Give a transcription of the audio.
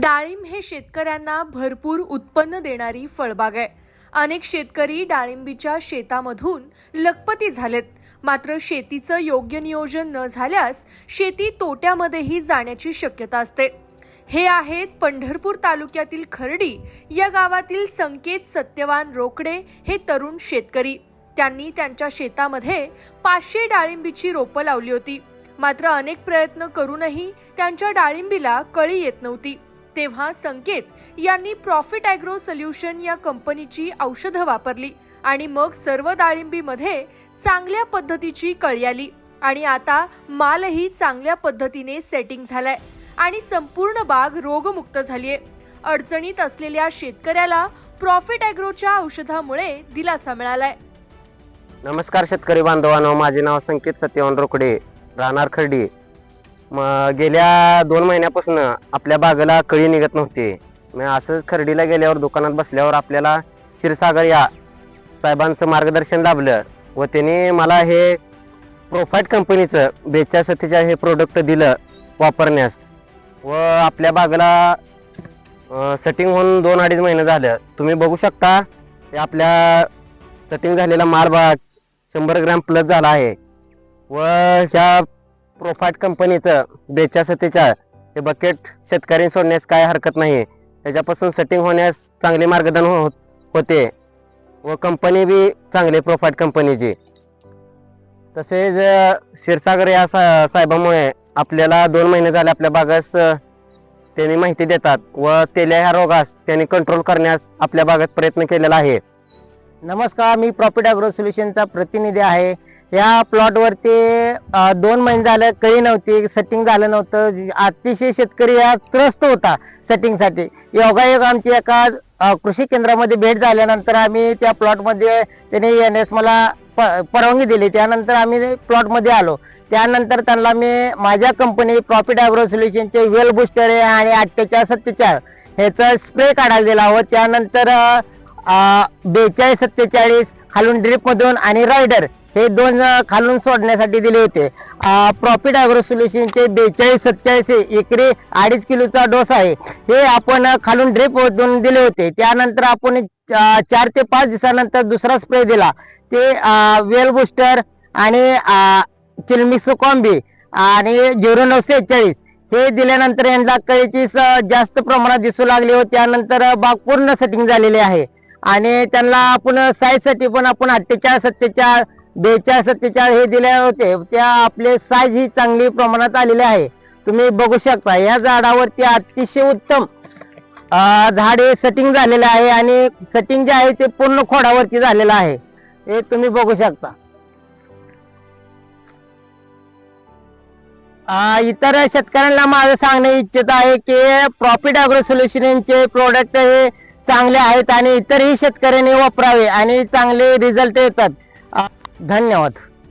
डाळिंब हे शेतकऱ्यांना भरपूर उत्पन्न देणारी फळबाग आहे. अनेक शेतकरी डाळिंबीच्या शेतामधून लखपती झालेत. मात्र शेतीचं योग्य नियोजन न झाल्यास शेती तोट्यामध्येही जाण्याची शक्यता असते. हे आहेत पंढरपूर तालुक्यातील खर्डी या गावातील संकेत सत्यवान रोकडे हे तरुण शेतकरी. त्यांनी त्यांच्या शेतामध्ये पाचशे डाळिंबीची रोपं लावली होती. मात्र अनेक प्रयत्न करूनही त्यांच्या डाळिंबीला कळी येत नव्हती. तेव्हा संकेत यांनी प्रॉफिट अॅग्रो सोल्युशन या कंपनीची औषधं वापरली आणि मग सर्व डाळिंबीमध्ये चांगल्या पद्धतीची कळी आली. आणि आता मालही चांगल्या पद्धतीने सेटिंग झालाय आणि संपूर्ण बाग रोगमुक्त झालीय. अडचणीत असलेल्या शेतकऱ्याला प्रॉफिट अॅग्रोच्या औषधामुळे दिलासा मिळालाय. नमस्कार शेतकरी बांधवांनो माझे नाव संकेत सत्यवान रोकडे राहणार खर्डी. मग गेल्या दोन महिन्यापासून आपल्या बागेला कळी निघत नव्हती. मग असंच खर्डीला गेल्यावर दुकानात बसल्यावर आपल्याला क्षीरसागर या साहेबांचं मार्गदर्शन लाभलं व त्यांनी मला हे प्रोफाईट कंपनीचं बेचाळीस सत्तेचाळीस हे प्रोडक्ट दिलं वापरण्यास. व आपल्या बागेला सेटिंग होऊन दोन अडीच महिने झालं. तुम्ही बघू शकता ते आपल्या सेटिंग झालेला माल भाग शंभर ग्रॅम प्लस झाला आहे. व ह्या प्रोफाईट कंपनीचं बेचाळीस सत्तेचाळ हे बकेट शेतकरी सोडण्यास काय हरकत नाही. त्याच्यापासून सेटिंग होण्यास चांगले मार्गदर्शन हो होते व कंपनी बी चांगली प्रोफाईट कंपनीची तसेच क्षीरसागर या सा साहेबामुळे आपल्याला दोन महिने झाले आपल्या बागास त्यांनी माहिती देतात व तेल्या ह्या रोगास त्यांनी कंट्रोल करण्यास आपल्या भागात प्रयत्न केलेला आहे. नमस्कार मी प्रॉफिट अॅग्रो सोल्युशनचा प्रतिनिधी आहे. या प्लॉटवरती दोन महिने झालं कळी नव्हती सेटिंग झालं नव्हतं. अतिशय शेतकरी हा त्रस्त होता सेटिंगसाठी योगायोग आमची एका कृषी केंद्रामध्ये भेट झाल्यानंतर आम्ही त्या प्लॉटमध्ये त्यांनी एस मला प परवानगी दिली. त्यानंतर आम्ही प्लॉटमध्ये आलो. त्यानंतर त्यांना मी माझ्या कंपनी प्रॉफिट अॅग्रो सोल्युशनचे वेल बुस्टर आणि अठ्ठेचाळ सत्तेचाळ ह्याचा स्प्रे काढायला दिला. व त्यानंतर बेचाळीस सत्तेचाळीस खालून ड्रिपमधून आणि रायडर हे दोन खालून सोडण्यासाठी दिले होते. प्रॉफिट अॅग्रो सोल्युशनचे बेचाळीस सत्तेचाळीस एकरी अडीच किलोचा डोस आहे. हे आपण खालून ड्रिपमधून दिले होते. त्यानंतर आपण चार ते पाच दिवसानंतर दुसरा स्प्रे दिला. ते वेल बुस्टर आणि चिलमिक्स कॉम्बी आणि झिरो नऊ सेहेचाळीस. हे दिल्यानंतर यांना कळीची जास्त प्रमाणात दिसू लागली हो त्यानंतर बाग पूर्ण सेटिंग झालेली आहे. आणि त्यांना आपण साईजसाठी पण आपण अठ्ठेचाळीस सत्तेचाळीस बेचाळीस सत्तेचाळीस हे दिले होते. त्या आपले साईज ही चांगली प्रमाणात आलेली आहे. तुम्ही बघू शकता या झाडावरती अतिशय उत्तम झाड हे सेटिंग झालेलं आहे आणि सेटिंग जे आहे ते पूर्ण खोडावरती झालेलं आहे. हे तुम्ही बघू शकता. इतर शेतकऱ्यांना माझं सांगणे इच्छित आहे की प्रॉफिट अॅग्रो यांचे प्रोडक्ट हे चांगले आहेत आणि इतरही शेतकऱ्यांनी वापरावे आणि चांगले रिझल्ट येतात. धन्यवाद.